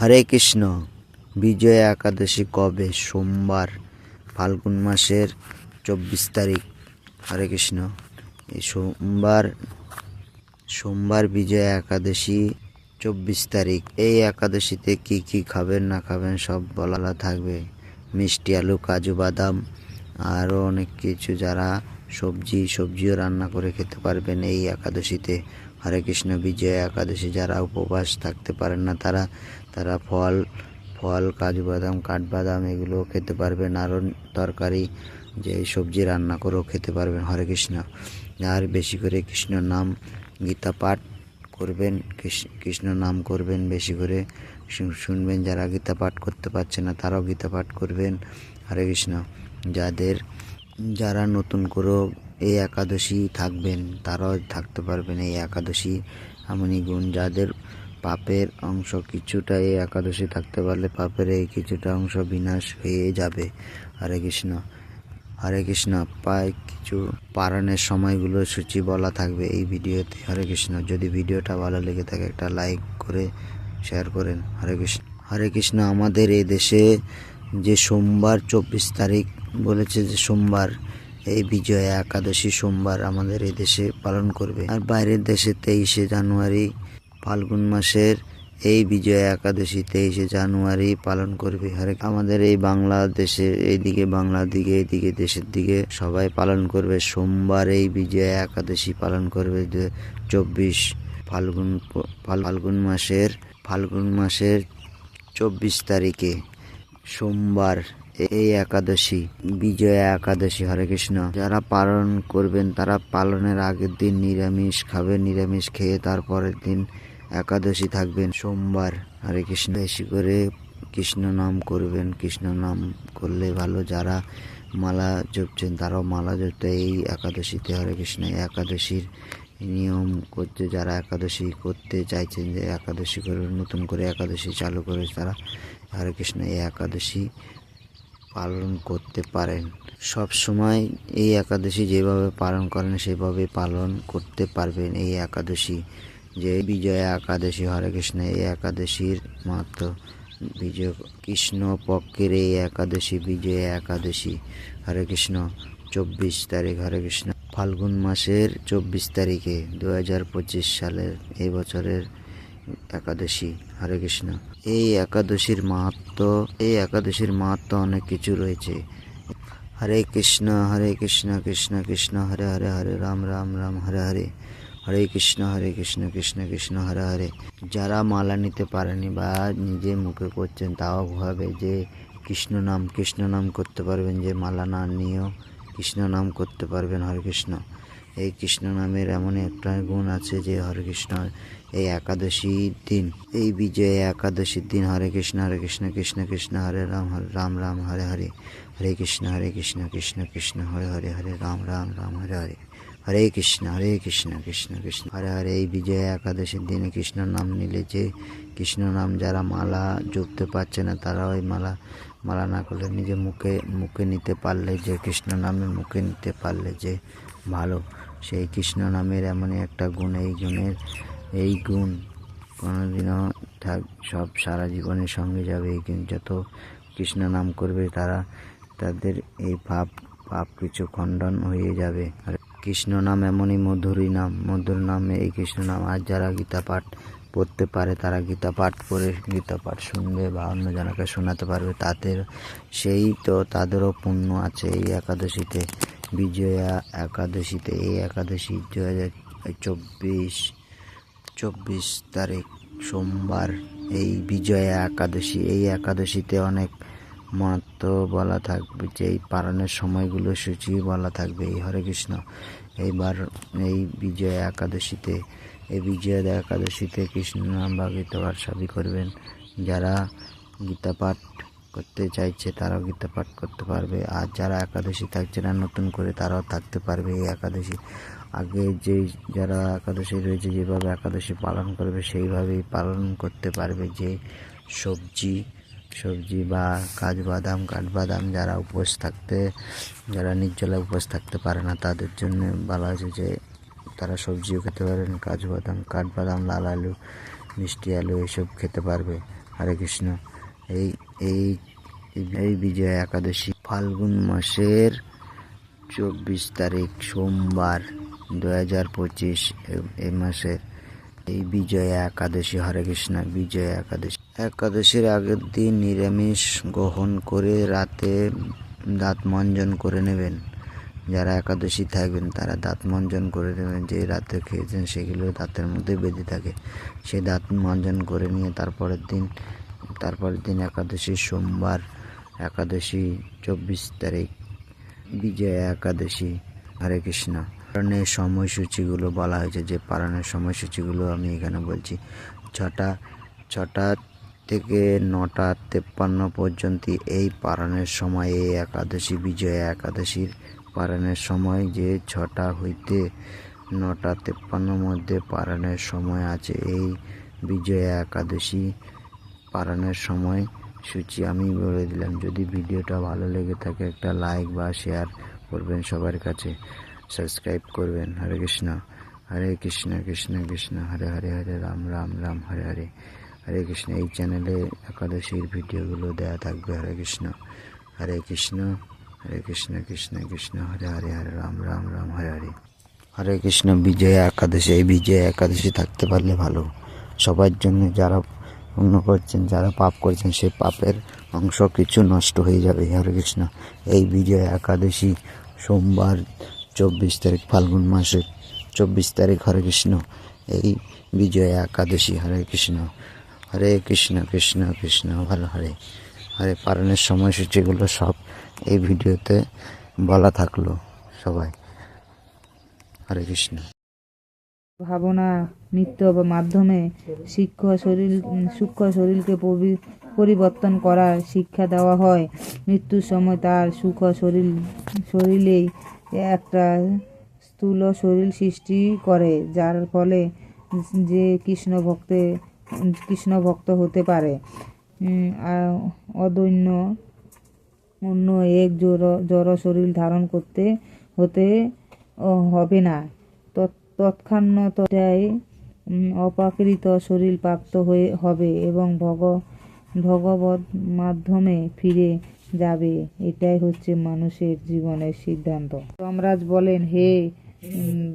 হরে কৃষ্ণ। বিজয়া একাদশী কবে? সোমবার, ফাল্গুন মাসের চব্বিশ তারিখ। হরে কৃষ্ণ। এই সোমবার সোমবার বিজয়া একাদশী চব্বিশ তারিখ। এই একাদশীতে কি কি খাবেন, না খাবেন, সব বলালা থাকবে। মিষ্টি আলু, কাজু বাদাম আরও অনেক কিছু যারা সবজি, সবজিও রান্না করে খেতে পারবেন এই একাদশীতে। হরে কৃষ্ণ, বিজয়া একাদশী যারা উপবাস থাকতে পারেন না, তারা তারা ফল ফল, কাজু বাদাম কাঠবাদাম এগুলো খেতে পারবেন। আরও তরকারি, যে সবজি রান্না করেও খেতে পারবেন। হরে কৃষ্ণ। আর বেশি করে কৃষ্ণ নাম গীতা পাঠ করবেন, কৃষ্ণ নাম করবেন বেশি করে। শুনবেন যারা গীতা পাঠ করতে পারছে না, তারাও গীতা পাঠ করবেন। হরে কৃষ্ণ। যাদের, যারা নতুন করেও এই একাদশী থাকবেন, তারাও থাকতে পারবেন এই একাদশী। এমনই গুণ, যাদের পাপের অংশ কিছুটা এই একাদশী থাকতে পারলে পাপের এই কিছুটা অংশ বিনাশ হয়ে যাবে। হরে কৃষ্ণ। হরে কৃষ্ণ পায় কিছু পারণের সময়গুলো সূচি বলা থাকবে এই ভিডিওতে। হরে কৃষ্ণ, যদি ভিডিওটা ভালো লেগে থাকে একটা লাইক করে, শেয়ার করেন। হরে কৃষ্ণ হরে কৃষ্ণ, আমাদের এই দেশে যে সোমবার চব্বিশ তারিখ বলেছে যে সোমবার এই বিজয়া একাদশী সোমবার আমাদের এই দেশে পালন করবে। আর বাইরের দেশে তেইশে জানুয়ারি ফাল্গুন মাসের এই বিজয়া একাদশী তেইশে জানুয়ারি পালন করবে। আর আমাদের এই বাংলাদেশে এইদিকে বাংলার দিকে, এইদিকে দেশের দিকে সবাই পালন করবে। সোমবার এই বিজয়া একাদশী পালন করবে চব্বিশ ফাল্গুন ফাল্গুন মাসের ফাল্গুন মাসের চব্বিশ তারিখে। সোমবার এই একাদশী, বিজয়া একাদশী, হরে কৃষ্ণ। যারা পালন করবেন, তারা পালনের আগের দিন নিরামিষ খাবেন, নিরামিষ খেয়ে তারপরের দিন একাদশী থাকবেন। সোমবার, হরে কৃষ্ণ। বেশি করে কৃষ্ণ নাম করবেন, কৃষ্ণ নাম করলে ভালো। যারা মালা জপছেন, তারাও মালা জপতে এই একাদশীতে হরে কৃষ্ণ। একাদশীর নিয়ম করতে, যারা একাদশী করতে চাইছেন যে একাদশী করবেন, নতুন করে একাদশী চালু করে তারা, হরে কৃষ্ণ। এই একাদশী পালন করতে পারেন। সব সময় এই একাদশী যেভাবে পালন করেন সেভাবে পালন করতে পারবেন এই একাদশী। যে বিজয়া একাদশী, হরে কৃষ্ণ, এই একাদশীর মাত্র বিজয়। কৃষ্ণ পক্ষের এই একাদশী, বিজয়া একাদশী। হরে কৃষ্ণ, চব্বিশ তারিখ, হরে কৃষ্ণ। ফাল্গুন মাসের চব্বিশ তারিখে দু হাজার পঁচিশ সালের এই বছরের একাদশী, হরে কৃষ্ণ। এই একাদশীর মাহাত্ম, এই একাদশীর মাহাত্ম অনেক কিছু রয়েছে। হরে কৃষ্ণ হরে কৃষ্ণ কৃষ্ণ কৃষ্ণ, হরে হরে হরে, রাম রাম রাম, হরে হরে। হরে কৃষ্ণ হরে কৃষ্ণ কৃষ্ণ কৃষ্ণ, হরে হরে। যারা মালা নিতে পারেনি বা নিজে মুখে করছেন, তাও ভাবে যে কৃষ্ণ নাম কৃষ্ণ নাম করতে পারবেন যে মালা না নিয়েও কৃষ্ণ নাম করতে পারবেন হরে কৃষ্ণ। এই কৃষ্ণ নামের এমন একটা গুণ আছে যে হরে কৃষ্ণ এই একাদশীর দিন। এই বিজয় একাদশীর দিন। হরে কৃষ্ণ হরে কৃষ্ণ কৃষ্ণ কৃষ্ণ, হরে রাম হরে রাম রাম, হরে হরে। হরে কৃষ্ণ হরে কৃষ্ণ কৃষ্ণ কৃষ্ণ, হরে হরে হরে রাম রাম রাম, হরে হরে। হরে কৃষ্ণ হরে কৃষ্ণ কৃষ্ণ কৃষ্ণ। হরে হরে, এই বিজয়া একাদশীর দিনে কৃষ্ণ নাম নিলে যে কৃষ্ণ নাম যারা মালা জপতে পারছে না, তারা ওই মালা মালা না করলে নিজে মুখে মুখে নিতে পারলে যে কৃষ্ণ নামে মুখে নিতে পারলে যে ভালো। সেই কৃষ্ণ নামের এমনই একটা গুণ, এই গুণের এই গুণ কোনোদিনও থাক, সব সারা জীবনের সঙ্গে যাবে। এই গুণ যত কৃষ্ণ নাম করবে, তারা তাদের এই পাপ পাপ কিছু খণ্ডন হয়ে যাবে। আর কৃষ্ণ নাম এমনই মধুরী নাম। মধুর নামে এই কৃষ্ণ নাম, আর যারা গীতা পাঠ পড়তে পারে, তারা গীতা পাঠ করে গীতা পাঠ শুনবে বা অন্য জনকে শোনাতে পারবে। তাদের সেই তো, তাদেরও পুণ্য আছে এই একাদশীতে। বিজয়া একাদশীতে, এই একাদশী দু হাজার চব্বিশ চব্বিশ তারিখ সোমবার এই বিজয়া একাদশী। এই একাদশীতে অনেক মাত্র বলা থাকবে, যে এই পালনের সময়গুলো সূচি বলা থাকবে। এই হরে কৃষ্ণ। এইবার এই বিজয়া একাদশীতে, এই বিজয়া একাদশীতে কৃষ্ণ নাম বা গীতাপাঠ সবই করবেন। যারা গীতা পাঠ করতে চাইছে, তারাও গীতা পাঠ করতে পারবে। আর যারা একাদশী থাকছে না, নতুন করে তারাও থাকতে পারবে এই একাদশী। আগে যে যারা একাদশী রয়েছে, যেভাবে একাদশী পালন করবে, সেইভাবেই পালন করতে পারবে যে সবজি সবজি বা কাঠবাদাম কাঠবাদাম যারা উপোস থাকতে, যারা নির্জলা উপোস থাকতে পারে না, তাদের জন্য বলা আছে যে তারা সবজিও খেতে পারেন কাজু বাদাম কাঠবাদাম, লাল আলু, মিষ্টি আলু এসব খেতে পারবে। হরে কৃষ্ণ। এই এই এই বিজয়া একাদশী ফাল্গুন মাসের চব্বিশ তারিখ সোমবার। দু হাজার পঁচিশ এই মাসের এই বিজয়া একাদশী, হরে কৃষ্ণ বিজয়া একাদশী। একাদশীর আগের দিন নিরামিষ গ্রহণ করে রাতে দাঁত মঞ্জন করে নেবেন। যারা একাদশী থাকবেন, তারা দাঁত মঞ্জন করে নেবেন। যে রাতে খেয়েছেন, সেগুলো দাঁতের মধ্যে বেঁধে থাকে। সেই দাঁত মঞ্জন করে নিয়ে তারপরের দিন তারপরের দিন একাদশী সোমবার, একাদশী চব্বিশ তারিখ, বিজয়া একাদশী, হরে কৃষ্ণ। পালনের সময়সূচিগুলো বলা হয়েছে, যে পালনের সময়সূচিগুলো আমি এখানে বলছি। ছটা ছটা থেকে নটা তেপ্পান্ন পর্যন্ত এই পালনের সময়, এই একাদশী, বিজয়া একাদশীর পালনের সময়, যে ছটা হইতে নটা তেপ্পান্ন মধ্যে পালনের সময় আছে, এই বিজয়া একাদশী পালনের সময় সূচি আমি বলে দিলাম, যদি ভিডিওটা ভালো লেগে থাকে একটা লাইক বা শেয়ার করবেন সবার কাছে। সাবস্ক্রাইব করবেন। হরে কৃষ্ণ হরে কৃষ্ণ কৃষ্ণ কৃষ্ণ, হরে হরে হরে, রাম রাম রাম, হরে হরে। হরে কৃষ্ণ, এই চ্যানেলে একাদশীর ভিডিওগুলো দেওয়া থাকবে। হরে কৃষ্ণ হরে কৃষ্ণ হরে কৃষ্ণ কৃষ্ণ কৃষ্ণ, হরে হরে হরে, রাম রাম রাম, হরে হরে। হরে কৃষ্ণ, বিজয়া একাদশী, এই বিজয়া একাদশী থাকতে পারলে ভালো। সবার জন্য যারা পুণ্য করছেন, যারা পাপ করছেন, সেই পাপের অংশ কিছু নষ্ট হয়ে যাবে। হরে কৃষ্ণ, এই বিজয়া একাদশী সোমবার চব্বিশ তারিখ ফাল্গুন মাসের চব্বিশ তারিখ হরে কৃষ্ণ। এই বিজয়া একাদশী হরে কৃষ্ণ। হরে কৃষ্ণ কৃষ্ণ কৃষ্ণ ভালো হরে। হরে পালনের সময়সূচিগুলো সব এই ভিডিওতে বলা থাকল সবাই। হরে কৃষ্ণ। ভাবনা, নৃত্য মাধ্যমে শিক্ষা শরীর, সূক্ষ্ম শরীরকে পরিবর্তন করার শিক্ষা দেওয়া হয়। মৃত্যুর সময় তার সুখ শরীর, শরীরেই একটা স্থূল শরীর সৃষ্টি করে যার ফলে যে কৃষ্ণ ভক্তে কৃষ্ণ ভক্ত হতে পারে। অদৈন্য অন্য এক জড় জড় শরীর ধারণ করতে হতে হবে না। তৎ- তৎক্ষণাৎ উম, অপ্রাকৃত শরীর প্রাপ্ত হয়ে হবে এবং ভগ ভগবত মাধ্যমে ফিরে যাবে। এটাই হচ্ছে মানুষের জীবনের সিদ্ধান্ত। যমরাজ বলেন, হে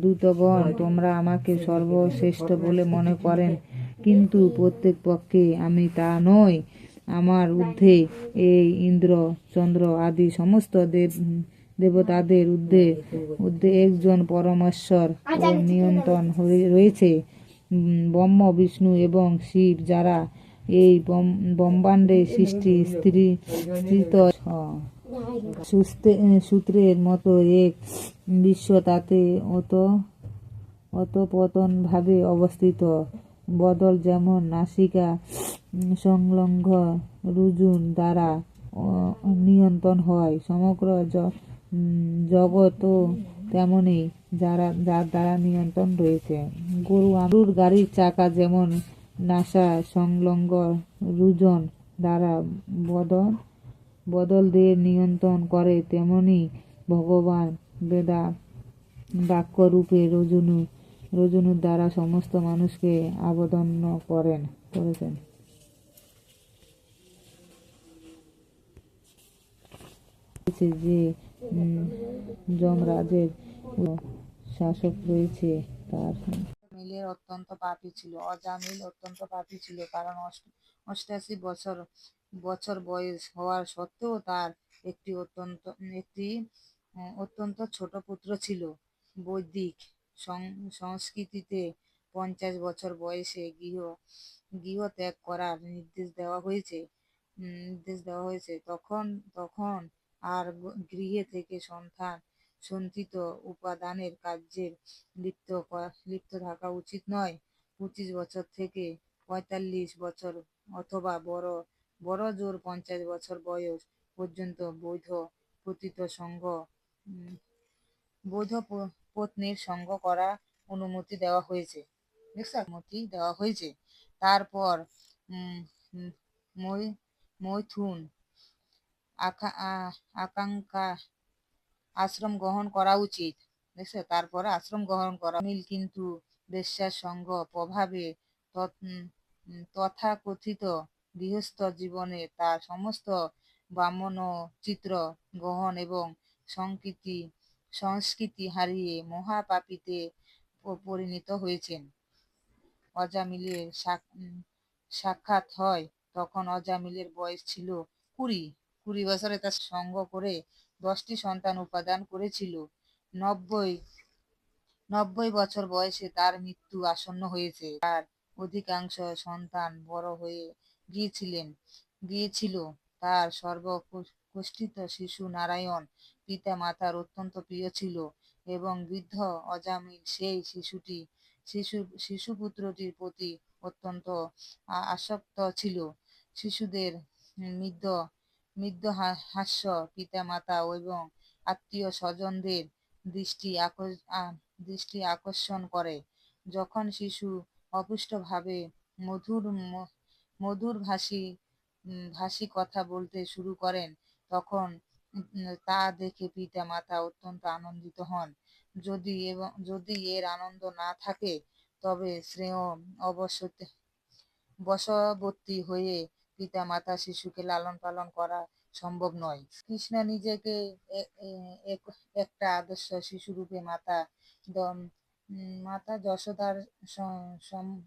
দূতগণ, তোমরা আমাকে সর্বশ্রেষ্ঠ বলে মনে করেন। কিন্তু প্রত্যেক পক্ষে আমি তা নই। আমার ঊর্ধ্বে এই ইন্দ্র, চন্দ্র আদি সমস্ত দেব, দেবতাদের ঊর্ধ্বে ঊর্ধ্বে একজন পরমেশ্বর নিয়ন্ত্রণ রয়েছে। ব্রহ্ম, বিষ্ণু এবং শিব যারা এই ব্রহ্ম- ব্রহ্মাণ্ডে সৃষ্টি, স্ত্রী স্থিত সূত্রের মতো এক বিশ্ব তাতে অত অতপতন ভাবে অবস্থিত। বদল যেমন নাসিকা, সংলগ্ন রুজুন দ্বারা নিয়ন্ত্রণ হয়। সমগ্র জগৎও তেমনি যারা, যার দ্বারা নিয়ন্ত্রণ রয়েছে। গরু গরুর গাড়ির চাকা যেমন নাসা সংলগ্ন রুজন দ্বারা বদল বদল দিয়ে নিয়ন্ত্রণ করে, তেমনি ভগবান বেদা বাক্যরূপে রজনু, রজনুর দ্বারা সমস্ত মানুষকে আবদন্ন করেন, করেছেন। যে যমরাজের শাসক রয়েছে তার। মিলের অত্যন্ত পাপী ছিল, অজামিল অত্যন্ত পাপী ছিল কারণ অষ্ট- অষ্টাশি বছর বছর বয়স হওয়ার সত্ত্বেও তার একটি অত্যন্ত একটি অত্যন্ত ছোট পুত্র ছিল। বৈদিক সংস্কৃতিতে পঞ্চাশ বছর বয়সে গৃহ গৃহ ত্যাগ করার নির্দেশ দেওয়া হয়েছে নির্দেশ দেওয়া হয়েছে। তখন তখন আর গৃহে থেকে সন্তান সন্তিত উপাদানের কার্যে লিপ্ত লিপ্ত থাকা উচিত নয়। পঁচিশ বছর থেকে পঁয়তাল্লিশ বছর অথবা বড় বড় জোর পঞ্চাশ বছর বয়স পর্যন্ত বৈধ পতিত সঙ্গ বৈধ পত্নীর সঙ্গ করা অনুমতি দেওয়া হয়েছে। অনুমতি দেওয়া হয়েছে। তারপর মৈথুন আকাঙ্ক্ষা আশ্রম গ্রহণ করা উচিত। দেখছ? তারপরে আশ্রম গ্রহণ করা মিল কিন্তু বেশ্যার সঙ্গ প্রভাবে উম, তথাকথিত গৃহস্থ জীবনে তার সমস্ত ব্রাহ্মণ চিত্র গ্রহণ এবং সংকৃতি সংস্কৃতি হারিয়ে মহাপাপীতে পরিণত হয়েছেন। অজামিলের সাক্ষাৎ হয় তখন অজামিলের বয়স ছিল কুড়ি। কুড়ি বছরে তার সঙ্গ করে দশটি সন্তান উপাদান করেছিল। নব্বই নব্বই বছর বয়সে তার মৃত্যু আসন্ন হয়েছে। তার অধিকাংশ সন্তান বড় হয়ে গিয়েছিলেন। গিয়েছিল তার সর্বকষ্টিত শিশু নারায়ণ পিতা মাতার অত্যন্ত প্রিয় ছিল এবং বৃদ্ধ অজামিল সেই শিশুটি, শিশু, শিশুপুত্রটির প্রতি অত্যন্ত আসক্ত ছিল। শিশুদের মৃদ্ধ মৃদ্ধ হাস্য পিতা মাতা এবং আত্মীয় স্বজনদের দৃষ্টি দৃষ্টি আকর্ষণ করে। যখন শিশু অপুষ্টভাবে মধুর মধুর ভাষী ভাষী কথা বলতে শুরু করেন, তখন তা দেখে পিতা মাতা অত্যন্ত আনন্দিত হন। যদি এবং, যদি এর আনন্দ না থাকে, তবে শ্রেয় অবশ্যই বশবর্তী হয়ে পিতা মাতা শিশুকে লালন পালন করা সম্ভব নয়। কৃষ্ণ নিজেকে একটা আদর্শ শিশুরূপে মাতা মাতা যশোদার স- সম-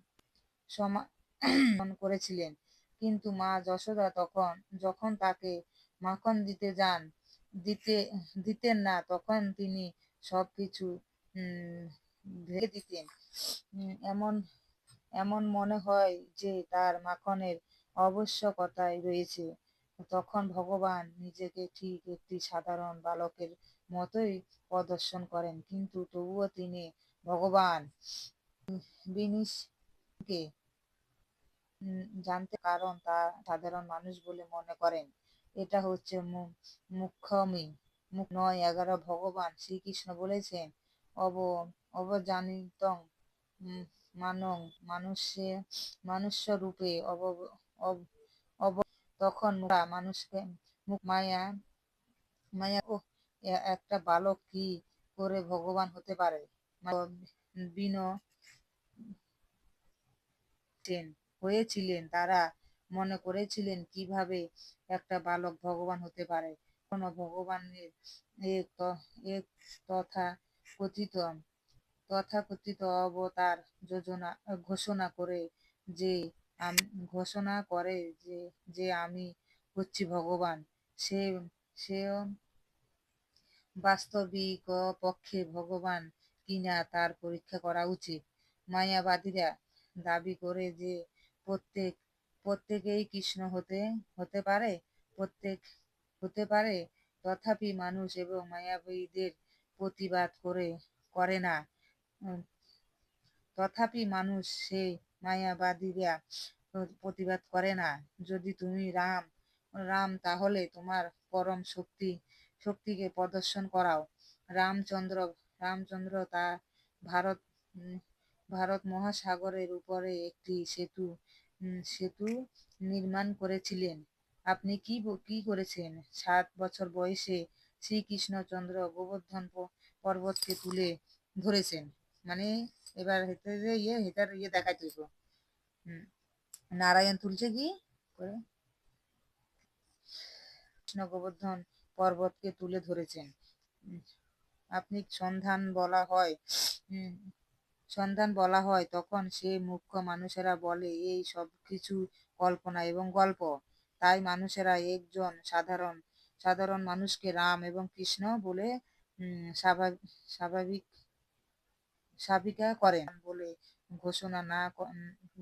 সমা- করেছিলেন। কিন্তু মা যশোদা তখন, যখন তাকে মাখন দিতে যান, দিতে, দিতেন না, তখন তিনি সবকিছু ভেঙে দিতেন। এমন এমন মনে হয় যে তার মাখনের আবশ্যকতায় রয়েছে। তখন ভগবান নিজেকে ঠিক একটি সাধারণ বালকের মতোই প্রদর্শন করেন। কিন্তু তবুও তিনি ভগবান বিনিশকে জানতে কারণ তা সাধারণ মানুষ বলে মনে করেন। এটা হচ্ছে মুখ্যমি মুখ নয়, এগারো, ভগবান শ্রীকৃষ্ণ বলেছেন, অব, অবজানিতং মানং, মানুষে মানুষ্য রূপে অব- তখন মুখা মানুষকে মুখ মায়া মায়া ও একটা বালক কি করে ভগবান হতে পারে? বিন হয়েছিলেন, তারা মনে করেছিলেন কীভাবে একটা বালক ভগবান হতে পারে? কোন ভগবানের এক ত- এক তথা কথিত অবতার যোজনা, ঘোষণা করে যে ঘোষণা করে যে যে আমি হচ্ছি ভগবান। সে, সেও বাস্তবিক পক্ষে ভগবান কিনা তার পরীক্ষা করা উচিত। মায়াবাদীরা দাবি করে যে, প্রত্যেক, প্রত্যেকেই কৃষ্ণ হতে হতে পারে, প্রত্যেক হতে পারে, তথাপি মানুষ এবং মায়াবীদের প্রতিবাদ করে করে না। তথাপি মানুষ সেই মায়াবাদীরা প্রতিবাদ করে না। যদি তুমি রাম রাম তাহলে তোমার পরম শক্তি, শক্তিকে প্রদর্শন করাও। রামচন্দ্র রামচন্দ্র তা ভারত ভারত মহাসাগরের উপরে একটি সেতু সেতু নির্মাণ করেছিলেন। আপনি কি কি করেছেন? সাত বছর বয়সে শ্রীকৃষ্ণচন্দ্র গোবর্ধন পর্বতকে তুলে ধরেছেন। মানে এবার হেতে ইয়ে হেটার ইয়ে দেখাই তুইব নারায়ণ তুলছে কি করে? কৃষ্ণ গোবর্ধন পর্বতকে তুলে ধরেছেন। আপনি সন্ধান বলা হয় সন্ধান বলা হয় তখন সে মুখ্য মানুষেরা বলে, এই সব কিছু কল্পনা এবং গল্প। তাই মানুষেরা একজন সাধারণ সাধারণ মানুষকে রাম এবং কৃষ্ণ বলে স্বাভাবিক সাবিকা করেন বলে ঘোষণা না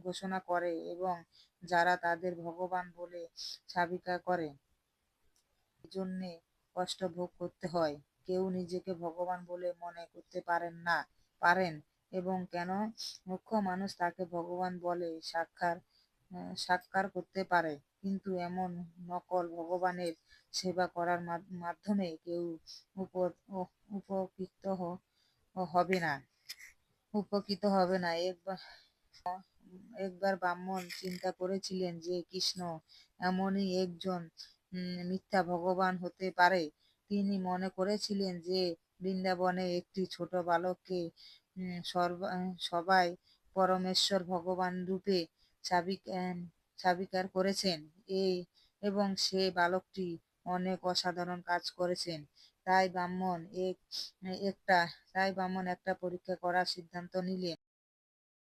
ঘোষণা করে এবং যারা তাদের ভগবান বলে সাবিকা করে জন্যে কষ্ট ভোগ করতে হয়। কেউ নিজেকে ভগবান বলে মনে করতে পারেন না পারেন এবং কেন মুখ্য মানুষ তাকে ভগবান বলে সাক্ষাৎ আহ, সাক্ষাৎ করতে পারে। কিন্তু এমন নকল ভগবানের সেবা করার মাধ্যমে কেউ উপ- উপকৃত হবে না। উপকৃত হবে না। একবার একবার ব্রাহ্মণ চিন্তা করেছিলেন যে, কৃষ্ণ এমনই একজন মিথ্যা ভগবান হতে পারে। তিনি মনে করেছিলেন যে, বৃন্দাবনে একটি ছোট বালককে সবাই পরমেশ্বর ভগবান রূপে স্বীকার করেছেন। এই এবং সে বালকটি অনেক অসাধারণ কাজ করেছেন। তাই ব্রাহ্মণ এক একটা তাই ব্রাহ্মণ একটা পরীক্ষা করার সিদ্ধান্ত নিলেন।